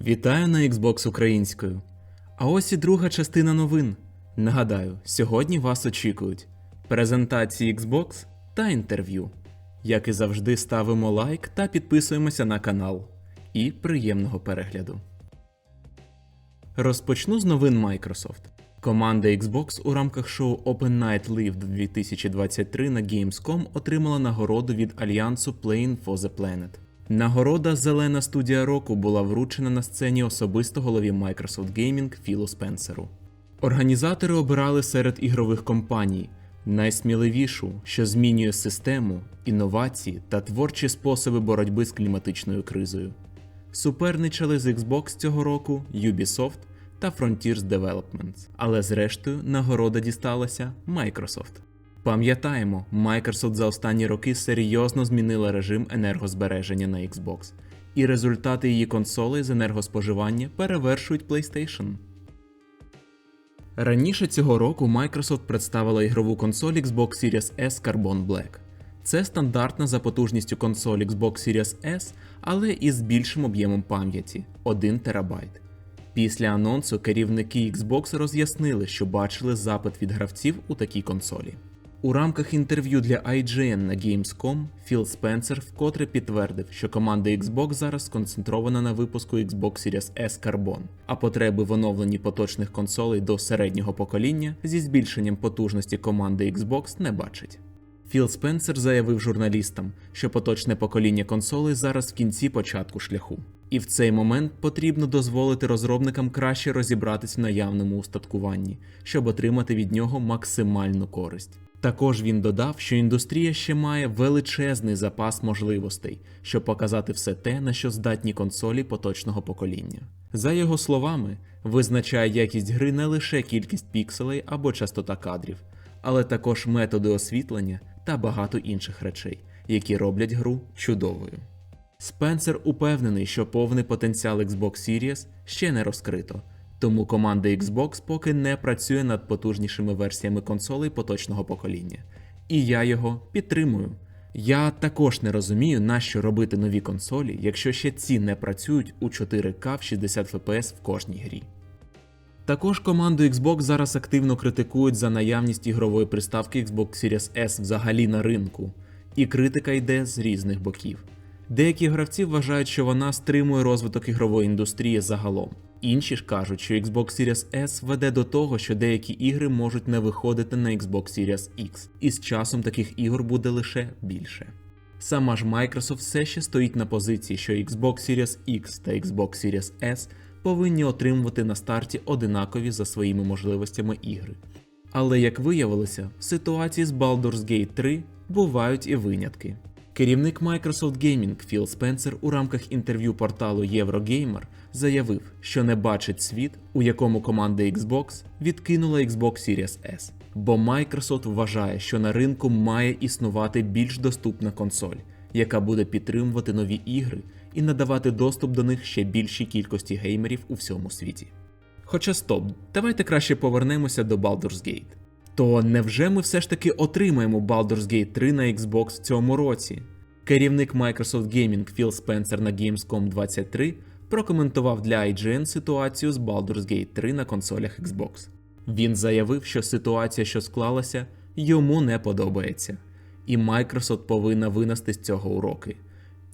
Вітаю на Xbox українською. А ось і друга частина новин. Нагадаю, сьогодні вас очікують презентації Xbox та інтерв'ю. Як і завжди, ставимо лайк та підписуємося на канал. І приємного перегляду. Розпочну з новин Microsoft. Команда Xbox у рамках шоу Open Night Live 2023 на Gamescom отримала нагороду від альянсу Playing for the Planet. Нагорода Зелена студія року була вручена на сцені особисто голові Microsoft Gaming Філу Спенсеру. Організатори обирали серед ігрових компаній найсміливішу, що змінює систему, інновації та творчі способи боротьби з кліматичною кризою. Суперничали з Xbox цього року Ubisoft та Frontiers Developments, але зрештою нагорода дісталася Microsoft. Пам'ятаємо, Microsoft за останні роки серйозно змінила режим енергозбереження на Xbox, і результати її консолей з енергоспоживання перевершують PlayStation. Раніше цього року Microsoft представила ігрову консоль Xbox Series S Carbon Black. Це стандартна за потужністю консоль Xbox Series S, але із більшим об'ємом пам'яті 1 ТБ. Після анонсу керівники Xbox роз'яснили, що бачили запит від гравців у такій консолі. У рамках інтерв'ю для IGN на Gamescom Філ Спенсер вкотре підтвердив, що команда Xbox зараз сконцентрована на випуску Xbox Series S Carbon, а потреби в оновленні поточних консолей до середнього покоління зі збільшенням потужності команди Xbox не бачить. Філ Спенсер заявив журналістам, що поточне покоління консолей зараз в кінці початку шляху, і в цей момент потрібно дозволити розробникам краще розібратись в наявному устаткуванні, щоб отримати від нього максимальну користь. Також він додав, що індустрія ще має величезний запас можливостей, щоб показати все те, на що здатні консолі поточного покоління. За його словами, визначає якість гри не лише кількість пікселей або частота кадрів, але також методи освітлення та багато інших речей, які роблять гру чудовою. Спенсер упевнений, що повний потенціал Xbox Series ще не розкрито, тому команда Xbox поки не працює над потужнішими версіями консолей поточного покоління. І я його підтримую. Я також не розумію, нащо робити нові консолі, якщо ще ці не працюють у 4К в 60 FPS в кожній грі. Також команду Xbox зараз активно критикують за наявність ігрової приставки Xbox Series S взагалі на ринку, і критика йде з різних боків. Деякі гравці вважають, що вона стримує розвиток ігрової індустрії загалом. Інші ж кажуть, що Xbox Series S веде до того, що деякі ігри можуть не виходити на Xbox Series X, і з часом таких ігор буде лише більше. Сама ж Microsoft все ще стоїть на позиції, що Xbox Series X та Xbox Series S повинні отримувати на старті одинакові за своїми можливостями ігри. Але як виявилося, в ситуації з Baldur's Gate 3 бувають і винятки. Керівник Microsoft Gaming Філ Спенсер у рамках інтерв'ю порталу Eurogamer заявив, що не бачить світ, у якому команда Xbox відкинула Xbox Series S, бо Microsoft вважає, що на ринку має існувати більш доступна консоль, яка буде підтримувати нові ігри і надавати доступ до них ще більшій кількості геймерів у всьому світі. Хоча стоп, давайте краще повернемося до Baldur's Gate. То невже ми все ж таки отримаємо Baldur's Gate 3 на Xbox в цьому році? Керівник Microsoft Gaming Філ Спенсер на Gamescom 23 прокоментував для IGN ситуацію з Baldur's Gate 3 на консолях Xbox. Він заявив, що ситуація, що склалася, йому не подобається, і Microsoft повинна винести з цього уроки.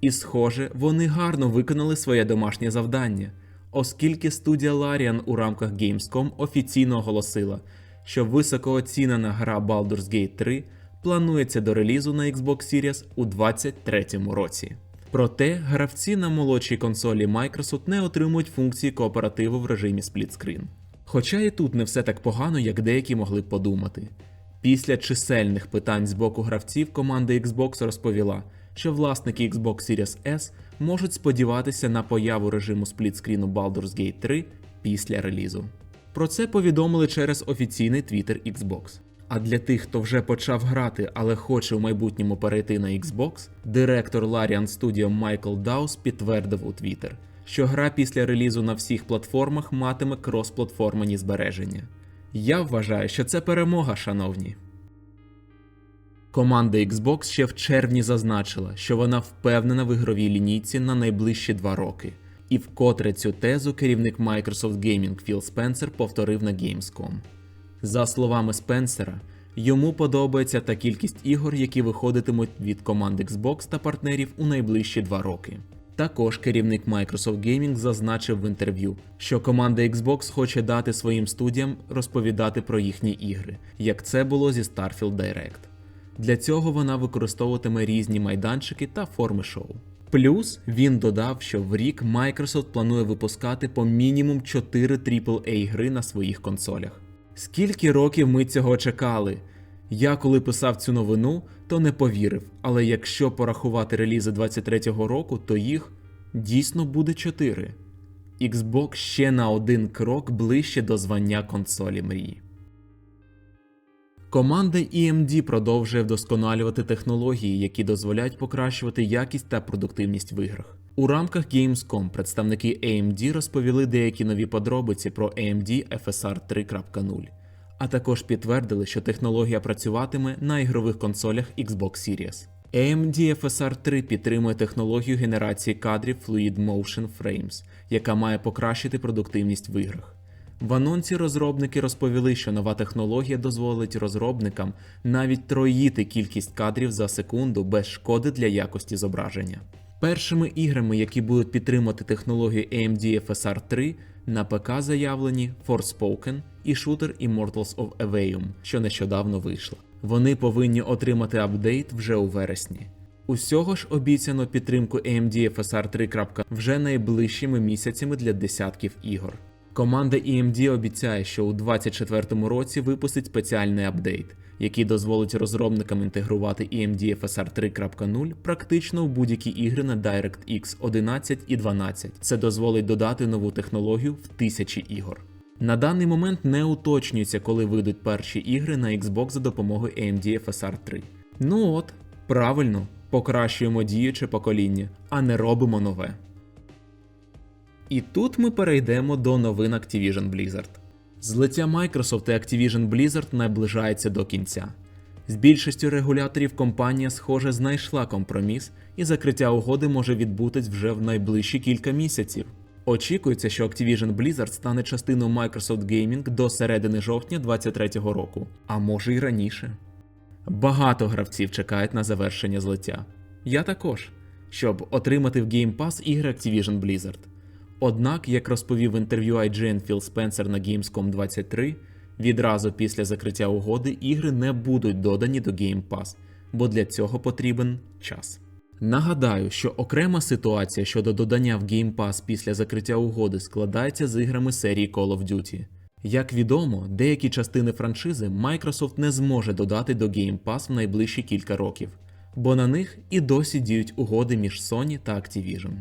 І, схоже, вони гарно виконали своє домашнє завдання, оскільки студія Larian у рамках Gamescom офіційно оголосила, що високооцінена гра Baldur's Gate 3 планується до релізу на Xbox Series у 2023 році. Проте гравці на молодшій консолі Microsoft не отримують функції кооперативу в режимі сплітскрін. Хоча і тут не все так погано, як деякі могли б подумати. Після чисельних питань з боку гравців команда Xbox розповіла, що власники Xbox Series S можуть сподіватися на появу режиму сплітскріну Baldur's Gate 3 після релізу. Про це повідомили через офіційний твіттер Xbox. А для тих, хто вже почав грати, але хоче в майбутньому перейти на Xbox, директор Larian Studio Майкл Даус підтвердив у Twitter, що гра після релізу на всіх платформах матиме кросплатформені збереження. Я вважаю, що це перемога, шановні. Команда Xbox ще в червні зазначила, що вона впевнена в ігровій лінійці на найближчі два роки, І вкотре цю тезу керівник Microsoft Gaming Філ Спенсер повторив на Gamescom. За словами Спенсера, йому подобається та кількість ігор, які виходитимуть від команд Xbox та партнерів у найближчі два роки. Також керівник Microsoft Gaming зазначив в інтерв'ю, що команда Xbox хоче дати своїм студіям розповідати про їхні ігри, як це було зі Starfield Direct. Для цього вона використовуватиме різні майданчики та форми шоу. Плюс він додав, що в рік Microsoft планує випускати по мінімум 4 AAA гри на своїх консолях. Скільки років ми цього чекали? Я коли писав цю новину, то не повірив, але якщо порахувати релізи 23-го року, то їх дійсно буде 4. Xbox ще на один крок ближче до звання консолі мрії. Команда EMD продовжує вдосконалювати технології, які дозволяють покращувати якість та продуктивність в іграх. У рамках Gamescom представники AMD розповіли деякі нові подробиці про AMD FSR 3.0, а також підтвердили, що технологія працюватиме на ігрових консолях Xbox Series. AMD FSR 3 підтримує технологію генерації кадрів Fluid Motion Frames, яка має покращити продуктивність в іграх. В анонсі розробники розповіли, що нова технологія дозволить розробникам навіть троїти кількість кадрів за секунду без шкоди для якості зображення. Першими іграми, які будуть підтримувати технологію AMD FSR 3, на ПК заявлені Forspoken і шутер Immortals of Aveum, що нещодавно вийшла. Вони повинні отримати апдейт вже у вересні. Усього ж обіцяно підтримку AMD FSR 3. вже найближчими місяцями для десятків ігор. Команда EMD обіцяє, що у 2024 році випустить спеціальний апдейт, який дозволить розробникам інтегрувати EMD FSR 3.0 практично в будь-які ігри на DirectX 11 і 12. Це дозволить додати нову технологію в тисячі ігор. На даний момент не уточнюється, коли вийдуть перші ігри на Xbox за допомогою AMD FSR 3. Ну от, правильно, покращуємо діюче покоління, а не робимо нове. І тут ми перейдемо до новин Activision Blizzard. Злиття Microsoft і Activision Blizzard наближається до кінця. З більшістю регуляторів компанія, схоже, знайшла компроміс, і закриття угоди може відбутись вже в найближчі кілька місяців. Очікується, що Activision Blizzard стане частиною Microsoft Gaming до середини жовтня 2023 року, а може й раніше. Багато гравців чекають на завершення злиття. Я також, щоб отримати в Game Pass ігри Activision Blizzard. Однак, як розповів інтерв'ю IGN Філ Спенсер на Gamescom 23, відразу після закриття угоди ігри не будуть додані до Game Pass, бо для цього потрібен час. Нагадаю, що окрема ситуація щодо додання в Game Pass після закриття угоди складається з іграми серії Call of Duty. Як відомо, деякі частини франшизи Microsoft не зможе додати до Game Pass в найближчі кілька років, бо на них і досі діють угоди між Sony та Activision.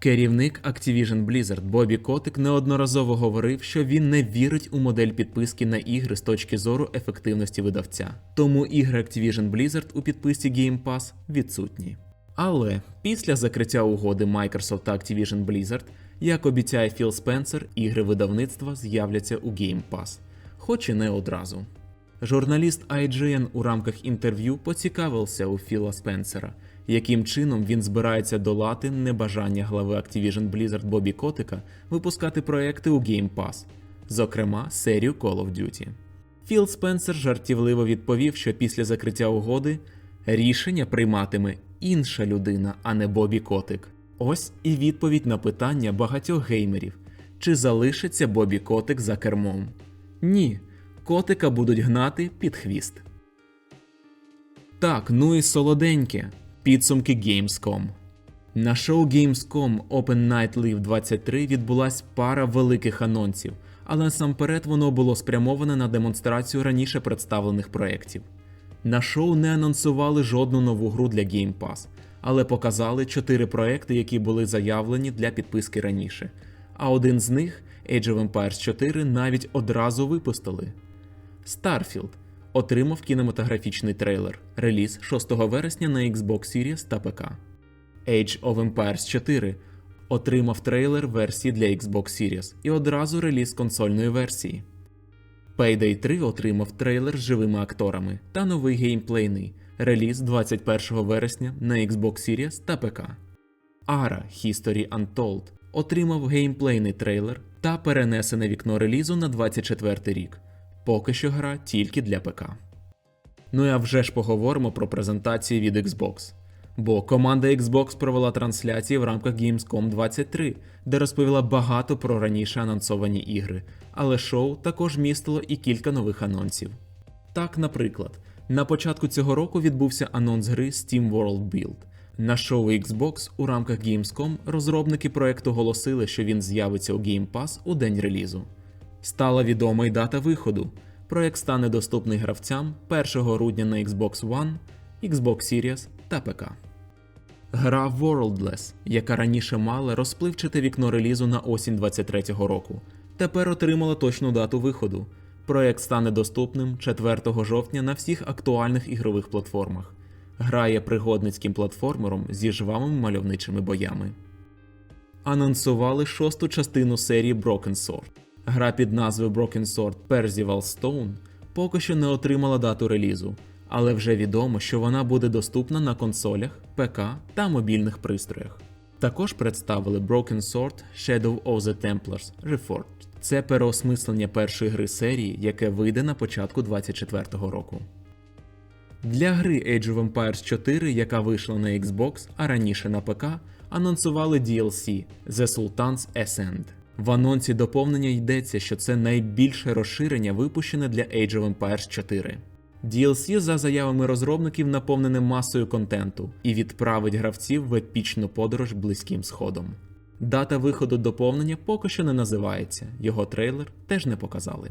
Керівник Activision Blizzard Бобі Котик неодноразово говорив, що він не вірить у модель підписки на ігри з точки зору ефективності видавця. Тому ігри Activision Blizzard у підписці Game Pass відсутні. Але після закриття угоди Microsoft та Activision Blizzard, як обіцяє Філ Спенсер, ігри видавництва з'являться у Game Pass, хоч і не одразу. Журналіст IGN у рамках інтерв'ю поцікавився у Філа Спенсера, яким чином він збирається долати небажання глави Activision Blizzard Бобі Котика випускати проекти у Game Pass, зокрема серію Call of Duty. Філ Спенсер жартівливо відповів, що після закриття угоди рішення прийматиме інша людина, а не Бобі Котик. Ось і відповідь на питання багатьох геймерів: чи залишиться Бобі Котик за кермом? Ні, котика будуть гнати під хвіст. Так, ну і солоденьке. Підсумки Gamescom. На шоу Gamescom Open Night Live 23 відбулась пара великих анонсів, але насамперед воно було спрямоване на демонстрацію раніше представлених проєктів. На шоу не анонсували жодну нову гру для Game Pass, але показали чотири проекти, які були заявлені для підписки раніше. А один з них, Age of Empires 4, навіть одразу випустили. Starfield отримав кінематографічний трейлер, реліз 6 вересня на Xbox Series та ПК. Age of Empires 4 отримав трейлер версії для Xbox Series і одразу реліз консольної версії. Payday 3 отримав трейлер з живими акторами та новий геймплейний реліз 21 вересня на Xbox Series та ПК. ARA History Untold отримав геймплейний трейлер та перенесене вікно релізу на 24 рік. Поки що гра тільки для ПК. Ну а вже ж поговоримо про презентації від Xbox. Бо команда Xbox провела трансляції в рамках Gamescom 23, де розповіла багато про раніше анонсовані ігри, але шоу також містило і кілька нових анонсів. Так, наприклад, на початку цього року відбувся анонс гри Steam World Build. На шоу Xbox у рамках Gamescom розробники проекту оголосили, що він з'явиться у Game Pass у день релізу. Стала відома й дата виходу. Проект стане доступний гравцям 1 грудня на Xbox One, Xbox Series та ПК. Гра Worldless, яка раніше мала розпливчате вікно релізу на осінь 23-го року, тепер отримала точну дату виходу. Проект стане доступним 4 жовтня на всіх актуальних ігрових платформах. Грає пригодницьким платформером зі жвавими мальовничими боями. Анонсували шосту частину серії Broken Sword. Гра під назвою Broken Sword Percival Stone поки що не отримала дату релізу, але вже відомо, що вона буде доступна на консолях, ПК та мобільних пристроях. Також представили Broken Sword Shadow of the Templars Reforged. Це переосмислення першої гри серії, яке вийде на початку 2024 року. Для гри Age of Empires 4, яка вийшла на Xbox, а раніше на ПК, анонсували DLC The Sultan's Ascend. В анонсі доповнення йдеться, що це найбільше розширення випущене для Age of Empires 4. DLC, за заявами розробників, наповнене масою контенту і відправить гравців в епічну подорож близьким сходом. Дата виходу доповнення поки що не називається, його трейлер теж не показали.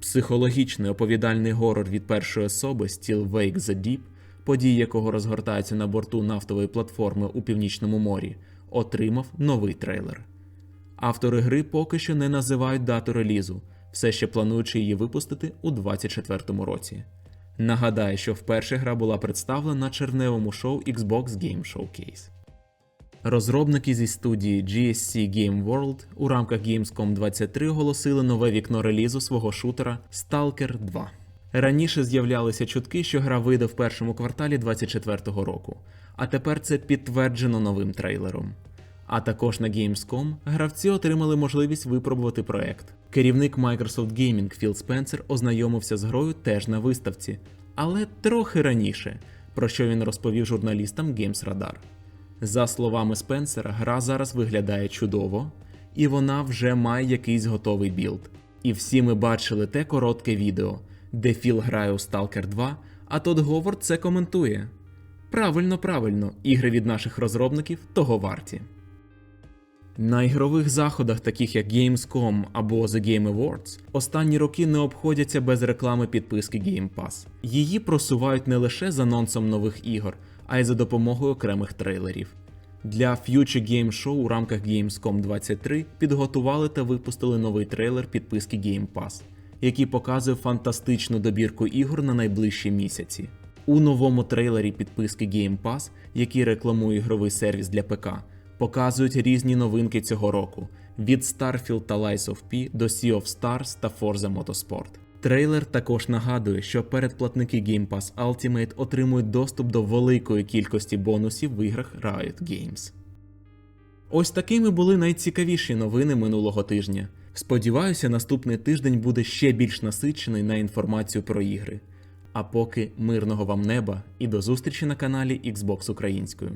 Психологічний оповідальний горор від першої особи Still Wake the Deep, події якого розгортаються на борту нафтової платформи у північному морі, отримав новий трейлер. Автори гри поки що не називають дату релізу, все ще плануючи її випустити у 2024 році. Нагадаю, що вперше гра була представлена на червневому шоу Xbox Game Showcase. Розробники зі студії GSC Game World у рамках Gamescom 23 оголосили нове вікно релізу свого шутера Stalker 2. Раніше з'являлися чутки, що гра вийде в першому кварталі 2024 року, а тепер це підтверджено новим трейлером. А також на Gamescom гравці отримали можливість випробувати проект. Керівник Microsoft Gaming Філ Спенсер ознайомився з грою теж на виставці, але трохи раніше, про що він розповів журналістам Games Radar. За словами Спенсера, гра зараз виглядає чудово, і вона вже має якийсь готовий білд. І всі ми бачили те коротке відео, де Філ грає у Stalker 2, а Тодд Говард це коментує. Правильно, правильно, ігри від наших розробників того варті. На ігрових заходах, таких як Gamescom або The Game Awards, останні роки не обходяться без реклами підписки Game Pass. Її просувають не лише з анонсом нових ігор, а й за допомогою окремих трейлерів. Для Future Game Show у рамках Gamescom 23 підготували та випустили новий трейлер підписки Game Pass, який показує фантастичну добірку ігор на найближчі місяці. У новому трейлері підписки Game Pass, який рекламує ігровий сервіс для ПК, показують різні новинки цього року: від Starfield та Lies of P до Sea of Stars та Forza Motorsport. Трейлер також нагадує, що передплатники Game Pass Ultimate отримують доступ до великої кількості бонусів в іграх Riot Games. Ось такими були найцікавіші новини минулого тижня. Сподіваюся, наступний тиждень буде ще більш насичений на інформацію про ігри. А поки мирного вам неба і до зустрічі на каналі Xbox Українською.